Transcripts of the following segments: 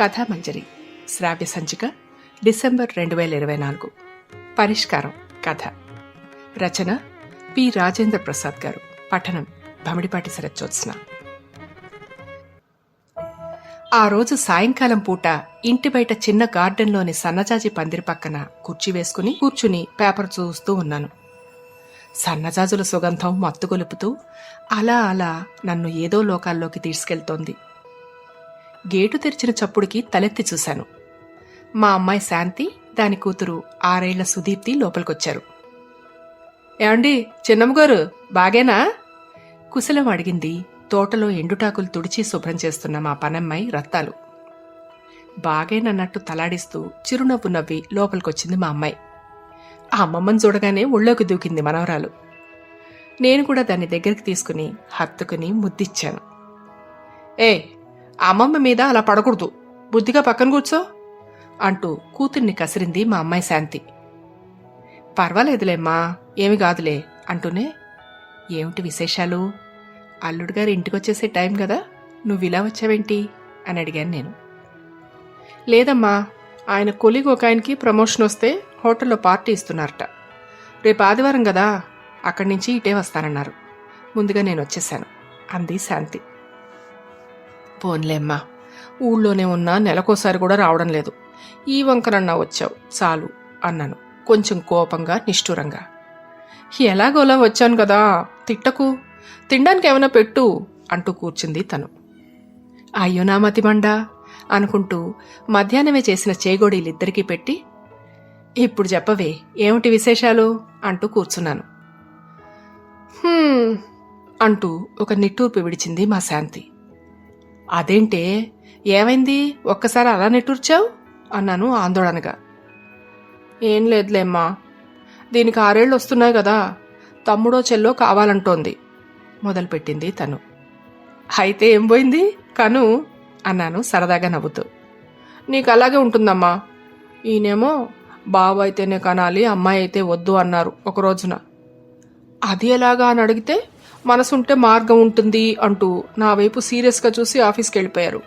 కథామంజరి. శ్రావ్య సంచిక డిసెంబర్ రెండు వేల ఇరవై నాలుగు. పరిష్కారం కథ. రచన పి. రాజేంద్ర ప్రసాద్ గారు. పఠనం భమిడిపాటి శరత్జోత్స్న ఆ రోజు సాయంకాలం పూట ఇంటి బయట చిన్న గార్డెన్లోని సన్నజాజి పందిరి పక్కన కుర్చీ వేసుకుని కూర్చుని పేపర్ చూస్తూ ఉన్నాను. సన్నజాజుల సుగంధం మత్తుగొలుపుతూ అలా అలా నన్ను ఏదో లోకాల్లోకి తీసుకెళ్తోంది. గేటు తెరిచిన చప్పుడుకి తలెత్తి చూశాను. మా అమ్మాయి శాంతి దాని కూతురు ఆరేళ్ళ సుదీప్తి లోపలికొచ్చారు. ఏమండి చిన్నమ్మగారు బాగేనా? కుశలం అడిగింది. తోటలో ఎండుటాకులు తుడిచి శుభ్రం చేస్తున్న మా పనమ్మాయి రత్తాలు. బాగేనన్నట్టు తలాడిస్తూ చిరునవ్వు నవ్వి లోపలికొచ్చింది మా అమ్మాయి. ఆ అమ్మమ్మని చూడగానే ఒళ్ళోకి దూకింది మనవరాలు. నేను కూడా దాన్ని దగ్గరికి తీసుకుని హత్తుకుని ముద్దిచ్చాను. ఏ అమ్మమ్మ మీద అలా పడకూడదు. బుద్ధిగా పక్కన కూర్చో అంటూ కూతుర్ని కసిరింది మా అమ్మాయి శాంతి. పర్వాలేదులేమ్మా ఏమి కాదులే అంటూనే ఏమిటి విశేషాలు? అల్లుడు గారు ఇంటికొచ్చేసే టైం కదా నువ్వు ఇలా వచ్చావేంటి? అని అడిగాను నేను. లేదమ్మా ఆయన కొలిగ్ ఒక ఆయనకి ప్రమోషన్ వస్తే హోటల్లో పార్టీ ఇస్తున్నారట. రేపు ఆదివారం కదా అక్కడి నుంచి ఇటే వస్తానన్నారు. ముందుగా నేను వచ్చేసాను అంది శాంతి. పోన్లేమ్మా. ఊళ్ళోనే ఉన్నా నెలకోసారి కూడా రావడం లేదు. ఈ వంకనన్నా వచ్చావు చాలు అన్నాను కొంచెం కోపంగా నిష్ఠూరంగా. ఎలాగోలా వచ్చాను కదా తిట్టకు తినడానికి ఏమైనా పెట్టు అంటూ కూర్చుంది తను. అయ్యో నా మతిమండా అనుకుంటూ మధ్యాహ్నమే చేసిన చేగోడీలిద్దరికీ పెట్టి ఇప్పుడు చెప్పవే ఏమిటి విశేషాలు అంటూ కూర్చున్నాను. అంటూ ఒక నిట్టూర్పు విడిచింది మా శాంతి. అదేంటే ఏమైంది? ఒక్కసారి అలా నెట్టూర్చావు? అన్నాను ఆందోళనగా. ఏం లేదులేమ్మా. దీనికి ఆరేళ్ళు వస్తున్నాయి కదా. తమ్ముడో చెల్లో కావాలంటోంది మొదలుపెట్టింది తను. అయితే ఏం పోయింది? కను అన్నాను సరదాగా నవ్వుతూ. నీకు అలాగే ఉంటుందమ్మా. ఈయనేమో బావ అయితేనే కనాలి అమ్మాయి అయితే వద్దు అన్నారు ఒక రోజున. అది ఎలాగా అని అడిగితే మనసుంటే మార్గం ఉంటుంది అంటూ నా వైపు సీరియస్గా చూసి ఆఫీస్కి వెళ్ళిపోయారు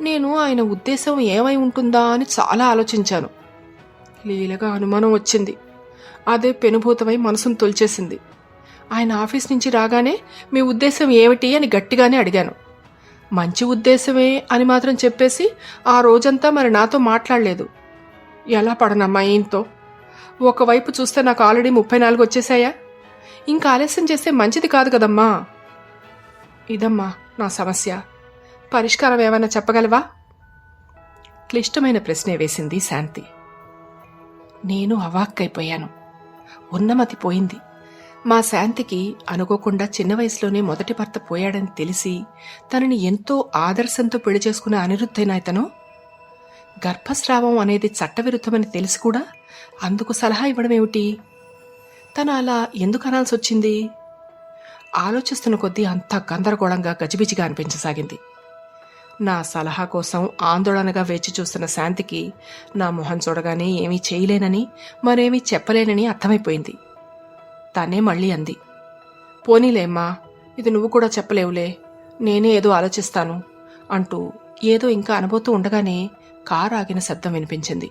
నేను ఆయన ఉద్దేశం ఏమై ఉంటుందా అని చాలా ఆలోచించాను. లీలగా అనుమానం వచ్చింది. అదే పెనుభూతమై మనసును తొలిచేసింది. ఆయన ఆఫీస్ నుంచి రాగానే మీ ఉద్దేశం ఏమిటి అని గట్టిగానే అడిగాను. మంచి ఉద్దేశమే అని మాత్రం చెప్పేసి ఆ రోజంతా మరి నాతో మాట్లాడలేదు. ఎలా పడనమ్మా ఈయనతో ఒకవైపు చూస్తే నాకు ఆల్రెడీ ముప్పై నాలుగు వచ్చేసాయా ఇంకా ఆలస్యం చేస్తే మంచిది కాదు కదమ్మా. ఇదమ్మా నా సమస్య. పరిష్కారం ఏమైనా చెప్పగలవా? క్లిష్టమైన ప్రశ్నే వేసింది శాంతి. నేను అవాక్కైపోయాను. ఉన్నమతి పోయింది. మా శాంతికి అనుకోకుండా చిన్న వయసులోనే మొదటి భర్త పోయాడని తెలిసి తనని ఎంతో ఆదర్శంతో పెళ్ళి చేసుకున్న అనిరుద్ధైన ఇతను? గర్భస్రావం అనేది చట్టవిరుద్ధమని తెలిసి కూడా అందుకు సలహా ఇవ్వడం ఏమిటి తను అలా ఎందుకు అనాల్సి వచ్చింది? ఆలోచిస్తున్న కొద్దీ అంతా గందరగోళంగా గజిబిజిగా అనిపించసాగింది. నా సలహా కోసం ఆందోళనగా వేచి చూస్తున్న శాంతికి నా మొహం చూడగానే ఏమీ చేయలేనని మరేమీ చెప్పలేనని అర్థమైపోయింది. తనే మళ్ళీ అంది. పోనీలేమ్మా ఇది నువ్వు కూడా చెప్పలేవులే. నేనే ఏదో ఆలోచిస్తాను అంటూ ఏదో ఇంకా అనబోతూ ఉండగానే కారు ఆగిన శబ్దం వినిపించింది.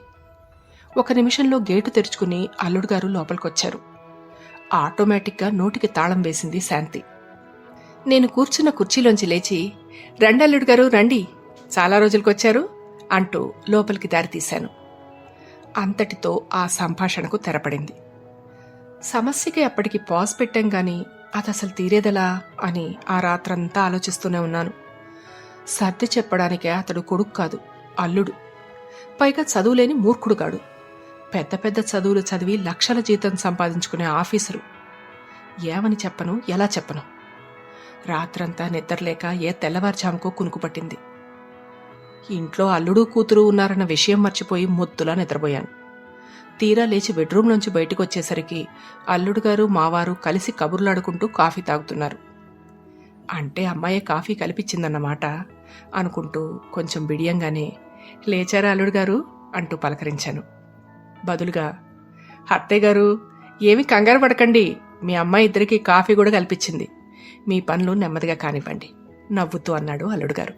ఒక నిమిషంలో గేటు తెరుచుకుని అల్లుడు గారు లోపలికొచ్చారు. ఆటోమేటిక్గా నోటికి తాళం వేసింది శాంతి. నేను కూర్చున్న కుర్చీలోంచి లేచి రండల్లుడు గారు రండి. చాలా రోజులకొచ్చారు అంటూ లోపలికి దారితీశాను అంతటితో ఆ సంభాషణకు తెరపడింది. సమస్యకి అప్పటికి పాజ్ పెట్టాం గాని అది అసలు తీరేదలా? అని ఆ రాత్రంతా ఆలోచిస్తూనే ఉన్నాను. సర్ది చెప్పడానికే అతడు కొడుకు కాదు అల్లుడు. పైగా చదువులేని మూర్ఖుడు కాడు పెద్ద పెద్ద చదువులు చదివి లక్షల జీతం సంపాదించుకునే ఆఫీసరు. ఏమని చెప్పను ఎలా చెప్పను? రాత్రంతా నిద్రలేక ఏ తెల్లవారుజాముకో కునుకుపట్టింది. ఇంట్లో అల్లుడు కూతురు ఉన్నారన్న విషయం మర్చిపోయి మొత్తులా నిద్రపోయాను. తీరా లేచి బెడ్రూమ్ నుంచి బయటకు వచ్చేసరికి అల్లుడు గారు మావారు కలిసి కబుర్లాడుకుంటూ కాఫీ తాగుతున్నారు. అంటే అమ్మాయి కాఫీ కల్పించిందన్నమాట అనుకుంటూ కొంచెం బిడియంగానే లేచారా అల్లుడు గారు అంటూ పలకరించాను. బదులుగా. అత్తయ్య గారు ఏమి కంగారు పడకండి. మీ అమ్మాయి ఇద్దరికి కాఫీ కూడా కల్పించింది. మీ పనులు నెమ్మదిగా కానివ్వండి నవ్వుతూ అన్నాడు అల్లుడు గారు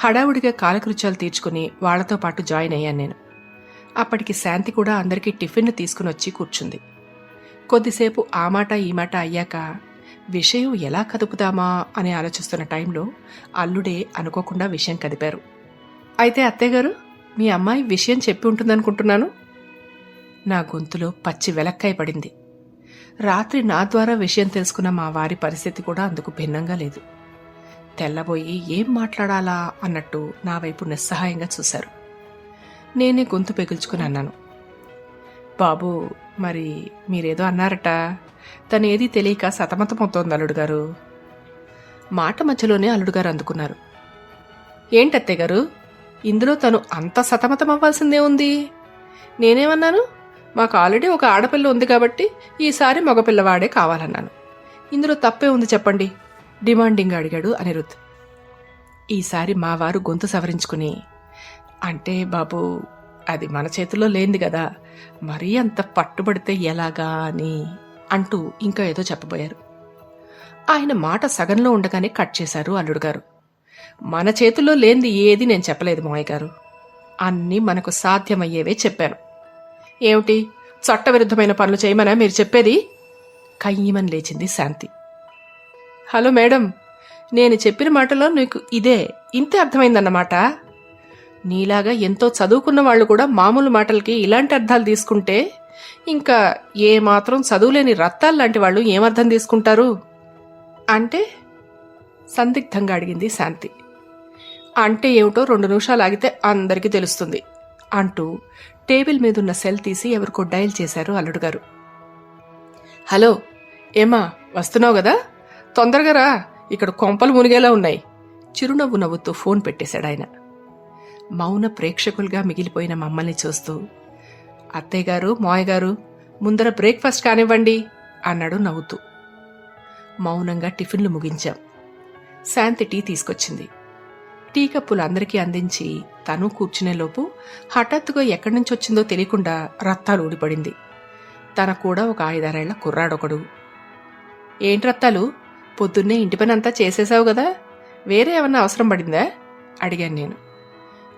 హడావుడిగా కాలకృత్యాలు తీర్చుకుని వాళ్ళతో పాటు జాయిన్ అయ్యాను నేను. అప్పటికి శాంతి కూడా అందరికీ టిఫిన్ తీసుకుని వచ్చి కూర్చుంది. కొద్దిసేపు ఆ మాట ఈ మాట అయ్యాక విషయం ఎలా కదుపుదామా అని ఆలోచిస్తున్న టైంలో అల్లుడే అనుకోకుండా విషయం కదిపారు. అయితే అత్తయ్య గారు మీ అమ్మాయి విషయం చెప్పి ఉంటుందనుకుంటున్నాను. నా గొంతులో పచ్చి వెలక్కాయ పడింది. రాత్రి నా ద్వారా విషయం తెలుసుకున్న మా వారి పరిస్థితి కూడా అందుకు భిన్నంగా లేదు. తెల్లబోయి ఏం మాట్లాడాలా అన్నట్టు నా వైపు నిస్సహాయంగా చూశారు. నేనే గొంతు పెగుల్చుకుని అన్నాను. బాబు మరి మీరేదో అన్నారట. తనేది తెలియక సతమతమవుతోంది అల్లుడు గారు. మాట మధ్యలోనే అల్లుడు గారు అందుకున్నారు. ఏంటత్తే గారు? ఇందులో తను అంత సతమతం అవ్వాల్సిందే ఉంది? నేనేమన్నాను? మాకు ఆల్రెడీ ఒక ఆడపిల్ల ఉంది కాబట్టి ఈసారి మగపిల్లవాడే కావాలన్నాను. ఇందులో తప్పే ఉంది చెప్పండి. డిమాండింగ్ అడిగాడు అనిరుద్ ఈసారి మా వారు గొంతు సవరించుకుని అంటే బాబు అది మన చేతిలో లేనిది కదా మరీ అంత పట్టుబడితే ఎలాగా అని అంటూ ఇంకా ఏదో చెప్పబోయారు. ఆయన మాట సగంలో ఉండగానే కట్ చేశారు అల్లుడు గారు. మన చేతుల్లో లేనిది ఏది నేను చెప్పలేదు మావయ్య గారు. అన్నీ మనకు సాధ్యమయ్యేవే చెప్పాను. ఏమిటి? చట్టవిరుద్ధమైన పనులు చేయమనా మీరు చెప్పేది? కయ్యమని లేచింది శాంతి. హలో మేడం నేను చెప్పిన మాటలో నీకు ఇదే ఇంతే అర్థమైందన్నమాట. నీలాగా ఎంతో చదువుకున్న వాళ్ళు కూడా మామూలు మాటలకి ఇలాంటి అర్థాలు తీసుకుంటే ఇంకా ఏ మాత్రం చదువులేని రత్తాలు లాంటి వాళ్ళు ఏమర్థం తీసుకుంటారు? అంటే? సందిగ్ధంగా అడిగింది శాంతి. అంటే ఏమిటో రెండు నిమిషాలు ఆగితే అందరికీ తెలుస్తుంది అంటూ టేబుల్ మీదున్న సెల్ తీసి ఎవరికో డయల్ చేశారు అల్లుడుగారు. హలో ఏమా వస్తున్నావు కదా తొందరగా రా ఇక్కడ కొంపలు మునిగేలా ఉన్నాయి. చిరునవ్వు నవ్వుతూ ఫోన్ పెట్టేశాడు ఆయన. మౌన ప్రేక్షకులుగా మిగిలిపోయిన మమ్మల్ని చూస్తూ అత్తయ్య గారు గారు ముందర బ్రేక్ఫాస్ట్ కానివ్వండి అన్నాడు నవ్వుతూ. మౌనంగా టిఫిన్లు ముగించాం. శాంతి టీ తీసుకొచ్చింది. టీ కప్పులు అందరికీ అందించి తను కూర్చునేలోపు హఠాత్తుగా ఎక్కడి నుంచి వచ్చిందో తెలియకుండా రత్తాలు ఊడిపడింది. తన కూడా ఒక ఐదారేళ్ళ కుర్రాడొకడు. ఏంటి రత్తాలు పొద్దున్నే ఇంటి పని అంతా చేసేసావు కదా వేరే ఏమన్నా అవసరం పడిందా? అడిగాను నేను.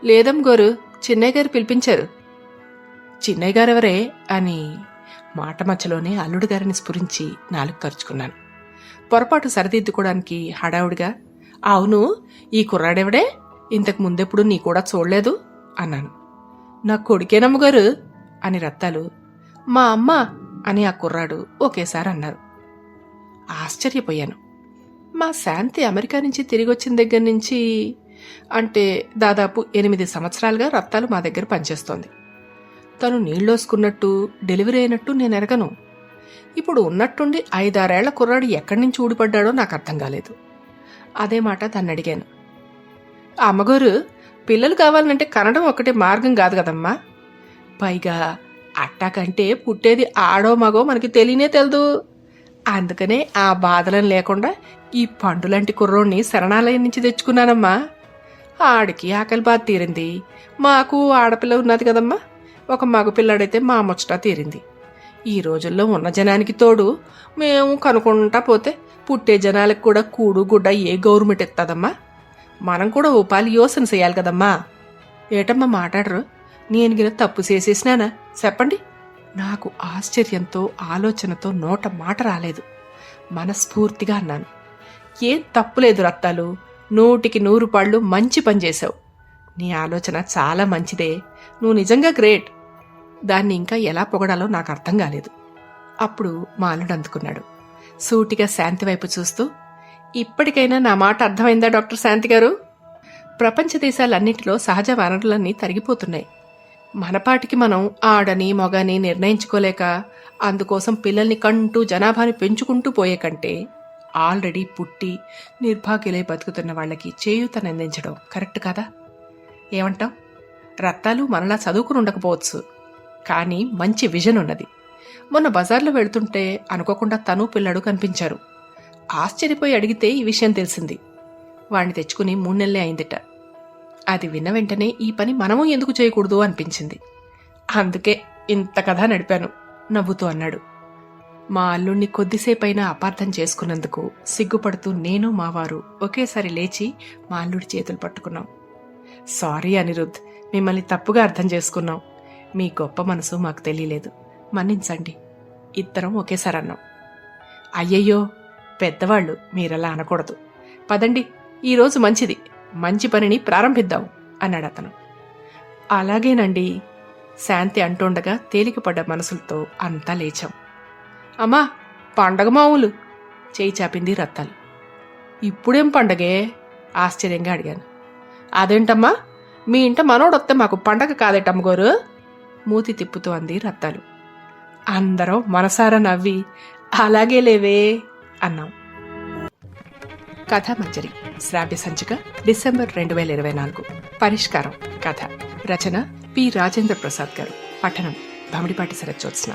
లేదం గోరు చిన్నయ్య గారు పిలిపించారు. చిన్నయ్య గారెవరే? అని మాట మధ్యలోనే అల్లుడు గారిని స్ఫురించి నాలుగు ఖర్చుకున్నాను పొరపాటు సరిదిద్దుకోవడానికి హడావుడిగా అవును ఈ కుర్రాడెవడే? ఇంతకు ముందెప్పుడు నీ కూడా చూడలేదు? అన్నాను. నా కొడుకేనమ్మగారు అని రత్తాలు. మా అమ్మ అని ఆ కుర్రాడు ఒకేసారి అన్నారు. ఆశ్చర్యపోయాను. మా శాంతి అమెరికా నుంచి తిరిగి వచ్చిన దగ్గర నుంచి అంటే దాదాపు ఎనిమిది సంవత్సరాలుగా రత్తాలు మా దగ్గర పనిచేస్తోంది. తను నీళ్ళోసుకున్నట్టు డెలివరీ అయినట్టు నేను ఎరగను. ఇప్పుడు ఉన్నట్టుండి ఐదారేళ్ళ కుర్రాడు ఎక్కడి నుంచి ఊడిపడ్డాడో నాకు అర్థం కాలేదు. అదే మాట తను అడిగాను అమ్మగారు పిల్లలు కావాలంటే కనడం ఒకటే మార్గం కాదు కదమ్మా. పైగా అట్టాకంటే పుట్టేది ఆడో మగో మనకి తెలియనే తెలదు. అందుకనే ఆ బాధలను లేకుండా ఈ పండులాంటి కుర్రోడిని శరణాలయం నుంచి తెచ్చుకున్నానమ్మా. ఆడికి ఆకలి బాధ తీరింది. మాకు ఆడపిల్ల ఉన్నది కదమ్మా. ఒక మగపిల్లాడైతే మా ముచ్చట తీరింది. ఈ రోజుల్లో ఉన్న జనానికి తోడు మేము కనుక్కుంటా పోతే పుట్టే జనాలకు కూడా కూడు గుడ్డ ఏ గవర్నమెంట్ ఇస్తుందమ్మా మనం కూడా ఉపాధి యోసన చేయాలి కదమ్మా. ఏటమ్మా మాట్లాడరు? నేను గిన తప్పు చేసేసినానా? చెప్పండి. నాకు ఆశ్చర్యంతో ఆలోచనతో నోట మాట రాలేదు. మనస్ఫూర్తిగా అన్నాను. ఏం తప్పులేదు రత్తాలు. నూటికి నూరు పళ్ళు మంచి పని చేశావు. నీ ఆలోచన చాలా మంచిదే. నువ్వు నిజంగా గ్రేట్. దాన్ని ఇంకా ఎలా పొగడాలో నాకు అర్థం కాలేదు. అప్పుడు మాలుడు అందుకున్నాడు. సూటిగా శాంతి వైపు చూస్తూ ఇప్పటికైనా నా మాట అర్థమైందా డాక్టర్ శాంతి గారు? ప్రపంచ దేశాలన్నింటిలో సహజ వనరులన్నీ తరిగిపోతున్నాయి. మనపాటికి మనం ఆడని మొగని నిర్ణయించుకోలేక అందుకోసం పిల్లల్ని కంటూ జనాభాని పెంచుకుంటూ పోయే కంటే ఆల్రెడీ పుట్టి నిర్భాగ్యులై బతుకుతున్న వాళ్ళకి చేయూతనందించడం కరెక్ట్ కదా? ఏమంటాం రత్తాలు మనలా చదువుకుని ఉండకపోవచ్చు. కానీ మంచి విజన్ ఉన్నది. మొన్న బజార్లో వెళ్తుంటే అనుకోకుండా తను పిల్లడు కనిపించారు. ఆశ్చర్యపోయి అడిగితే ఈ విషయం తెలిసింది. వాణ్ణి తెచ్చుకుని మూడు నెలలే అయిందిట. అది విన్న వెంటనే ఈ పని మనము ఎందుకు చేయకూడదు అనిపించింది. అందుకే ఇంత కథ నడిపాను నవ్వుతూ అన్నాడు. మా అల్లుణ్ణి కొద్దిసేపైనా అపార్థం చేసుకున్నందుకు సిగ్గుపడుతూ నేను మావారు ఒకేసారి లేచి మా అల్లుడి చేతులు పట్టుకున్నాం. సారీ అనిరుద్ మిమ్మల్ని తప్పుగా అర్థం చేసుకున్నాం. మీ గొప్ప మనసు మాకు తెలియలేదు. మన్నించండి. ఇద్దరం ఒకేసారి అన్నాం అయ్యయ్యో పెద్దవాళ్ళు మీరలా అనకూడదు. పదండి ఈరోజు మంచిది. మంచి పనిని ప్రారంభిద్దాం అన్నాడు అతను. అలాగేనండి శాంతి అంటుండగా తేలికపడ్డ మనసులతో అంతా లేచాం. అమ్మా పండగ మామూలు చేయి చాపింది రత్తాలు. ఇప్పుడేం పండగే? ఆశ్చర్యంగా అడిగాను. అదేంటమ్మా? మీ ఇంట మనోడొస్తే మాకు పండగ కాదేటమ్మగోరు? మూతి తిప్పుతూ అంది రత్తాలు. అందరం మనసారా నవ్వి అలాగే లేవే అన్నాం. కథ మంజరి శ్రావ్య సంచిక డిసెంబర్ రెండు వేల ఇరవై నాలుగు. పరిష్కారం కథ. రచన పి. రాజేంద్ర ప్రసాద్ గారు. పఠనం భమిడిపాటి శరత్జోత్స్న